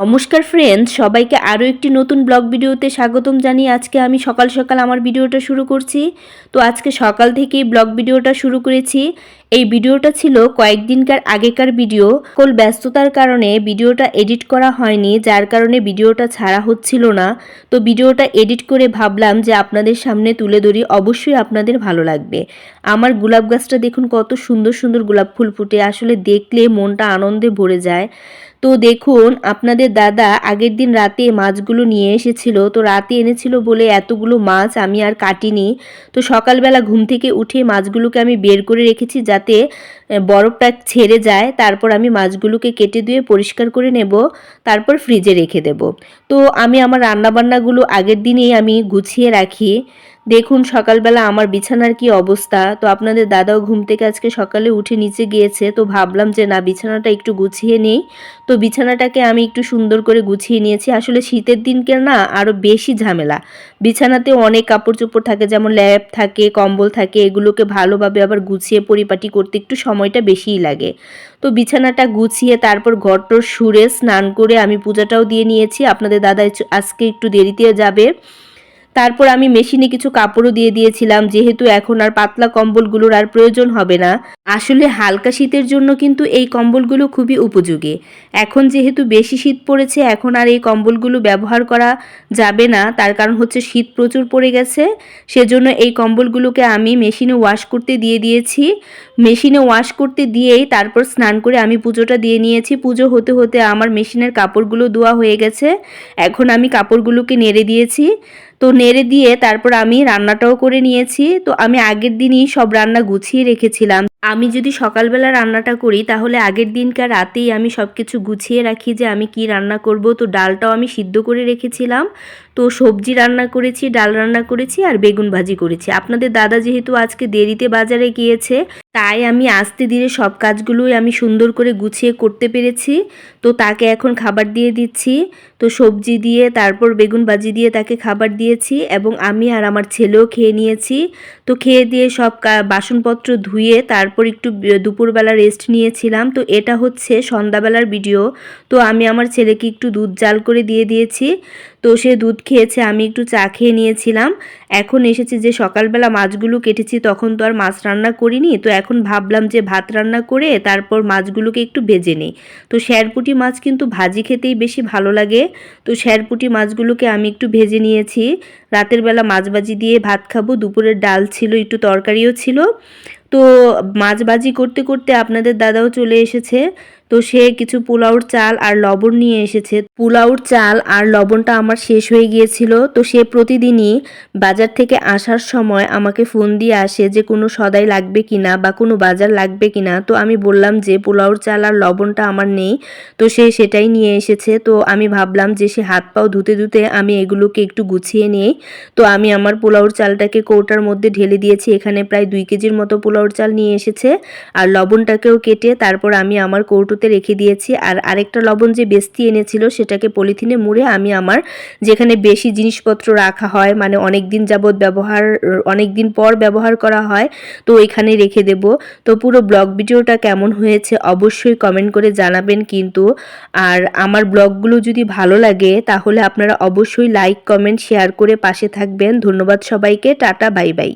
নমস্কার ফ্রেন্ডস সবাইকে আরও একটি নতুন ব্লগ ভিডিওতে স্বাগতম জানিয়ে আজকে আমি সকাল সকাল আমার ভিডিওটা শুরু করছি। তো আজকে সকাল থেকেই ব্লগ ভিডিওটা শুরু করেছি। এই ভিডিওটা ছিল কয়েকদিনকার আগেকার ভিডিও কল ব্যস্ততার কারণে ভিডিওটা এডিট করা হয়নি, যার কারণে ভিডিওটা ছাড়া হচ্ছিল না। তো ভিডিওটা এডিট করে ভাবলাম যে আপনাদের সামনে তুলে ধরি, অবশ্যই আপনাদের ভালো লাগবে। আমার গোলাপ গাছটা দেখুন কত সুন্দর সুন্দর গোলাপ ফুল ফুটে, আসলে দেখলে মনটা আনন্দে ভরে যায়। তো দেখুন, আপনাদের দাদা আগের দিন রাতে মাছগুলো নিয়ে এসেছিল, তো রাতে এনেছিল বলে এতগুলো মাছ আমি আর কাটিনি। তো সকালবেলা ঘুম থেকে উঠে মাছগুলোকে আমি বের করে রেখেছি যাতে বরফটা ছেড়ে যায়। তারপর আমি মাছগুলোকে কেটে দিয়ে পরিষ্কার করে নেব, তারপর ফ্রিজে রেখে দেব। তো আমি আমার রান্নাবান্নাগুলো আগের দিনেই আমি গুছিয়ে রাখি। দেখুন, সকালবেলা আমার বিছানার কি অবস্থা? তো আপনাদের দাদাও ঘুম থেকে আজকে সকালে উঠে নিচে গিয়েছে, তো ভাবলাম যে না, বিছানাটা একটু গুছিয়ে নেই। তো বিছানাটাকে আমি একটু সুন্দর করে গুছিয়ে নিয়েছি। আসলে শীতের দিনকে না আরও বেশি ঝামেলা। বিছানাতে অনেক কাপড় চোপড় থাকে, যেমন ল্যাপ থাকে, কম্বল থাকে, এগুলোকে ভালোভাবে আবার গুছিয়ে পরিপাটি করতে একটু সময়টা বেশিই লাগে। তো বিছানাটা গুছিয়ে তারপর ঘরটর সুরে স্নান করে আমি পূজাটাও দিয়ে নিয়েছি। আপনাদের দাদা আজকে একটু দেরিতে যাবে। তারপর আমি মেশিনে কিছু কাপড়ও দিয়ে দিয়েছিলাম, যেহেতু এখন আর পাতলা কম্বলগুলোর আর প্রয়োজন হবে না। আসলে হালকা শীতের জন্য কিন্তু এই কম্বলগুলো খুবই উপযোগী। এখন যেহেতু বেশি শীত পড়েছে, এখন আর এই কম্বলগুলো ব্যবহার করা যাবে না। তার কারণ হচ্ছে শীত প্রচুর পড়ে গেছে, সেজন্য এই কম্বলগুলোকে আমি মেশিনে ওয়াশ করতে দিয়ে দিয়েছি। মেশিনে ওয়াশ করতে দিয়েই তারপর স্নান করে আমি পুজোটা দিয়ে নিয়েছি। পুজো হতে হতে আমার মেশিনের কাপড়গুলো ধোয়া হয়ে গেছে, এখন আমি কাপড়গুলোকে নেড়ে দিয়েছি। তো নেড়ে দিয়ে তারপর আমি রান্নাটাও করে নিয়েছি। তো আমি আগের দিনই সব রান্না গুছিয়ে রেখেছিলাম। আমি যদি সকালবেলা রান্নাটা করি, তাহলে আগের দিনকার রাতেই আমি সব কিছু গুছিয়ে রাখি যে আমি কি রান্না করব। তো ডালটাও আমি সিদ্ধ করে রেখেছিলাম। তো সবজি রান্না করেছি, ডাল রান্না করেছি আর বেগুন ভাজি করেছি। আপনাদের দাদা যেহেতু আজকে দেরিতে বাজারে গিয়েছে, তাই আমি আস্তে ধীরে সব কাজগুলোই আমি সুন্দর করে গুছিয়ে করতে পেরেছি। তো তাকে এখন খাবার দিয়ে দিচ্ছি। তো সবজি দিয়ে, তারপর বেগুন ভাজি দিয়ে তাকে খাবার দিয়েছি এবং আমি আর আমার ছেলেও খেয়ে নিয়েছি। তো খেয়ে দিয়ে সব বাসনপত্র ধুয়ে তারপর একটু দুপুরবেলা রেস্ট নিয়েছিলাম। তো এটা হচ্ছে সন্ধ্যাবেলার ভিডিও তো আমি আমার ছেলেকে একটু দুধ জাল করে দিয়ে দিয়েছি। তো সে দুধ খেয়েছে, আমি একটু চা খেয়ে নিয়েছিলাম। এখন এসেছি যে সকালবেলা মাছগুলো কেটেছি, তখন তো আর মাছ রান্না করিনি। তো এখন ভাবলাম যে ভাত রান্না করে তারপর মাছগুলোকে একটু ভেজে নিই। তো শ্যারপুটি মাছ কিন্তু ভাজি খেতেই বেশি ভালো লাগে। তো শ্যারপুটি মাছগুলোকে আমি একটু ভেজে নিয়েছি। রাতের বেলা মাছ ভাজি দিয়ে ভাত খাব। দুপুরের ডাল ছিল, একটু তরকারিও ছিল। তো মাছবাজি করতে করতে আপনাদের দাদাও চলে এসেছে। তো সে কিছু পোলাওর চাল আর লবণ নিয়ে এসেছে। পোলাওর চাল আর লবণটা আমার শেষ হয়ে গিয়েছিল। তো সে প্রতিদিনই বাজার থেকে আসার সময় আমাকে ফোন দিয়ে আসে যে কোনো সদাই লাগবে কিনা বা কোনো বাজার লাগবে কিনা। তো আমি বললাম যে পোলাওর চাল আর লবণটা আমার নেই। তো সে সেটাই নিয়ে এসেছে। তো আমি ভাবলাম যে সে হাত পাও ধুতে ধুতে আমি এগুলোকে একটু গুছিয়ে নিই। তো আমি আমার পোলাওর চালটাকে কৌটার মধ্যে ঢেলে দিয়েছি। এখানে প্রায় দুই কেজির মতো পোলাওর চাল নিয়ে এসেছে। আর লবণটাকেও কেটে তারপর আমি আমার কৌটো কৌটোতে রেখে দিয়েছি। আর আরেকটা লবণ যে বেস্তি এনেছিল সেটাকে পলিথিনে মুড়ে আমি আমার যেখানে বেশি জিনিসপত্র রাখা হয় মানে অনেক দিন যাবৎ ব্যবহার অনেক দিন পর ব্যবহার করা হয়, তো এখানে রেখে দেব। তো পুরো ব্লগ ভিডিওটা কেমন হয়েছে অবশ্যই কমেন্ট করে জানাবেন কিন্তু। আর আমার ব্লগগুলো যদি ভালো লাগে তাহলে আপনারা অবশ্যই লাইক কমেন্ট শেয়ার করে পাশে থাকবেন। ধন্যবাদ সবাইকে, টাটা বাই বাই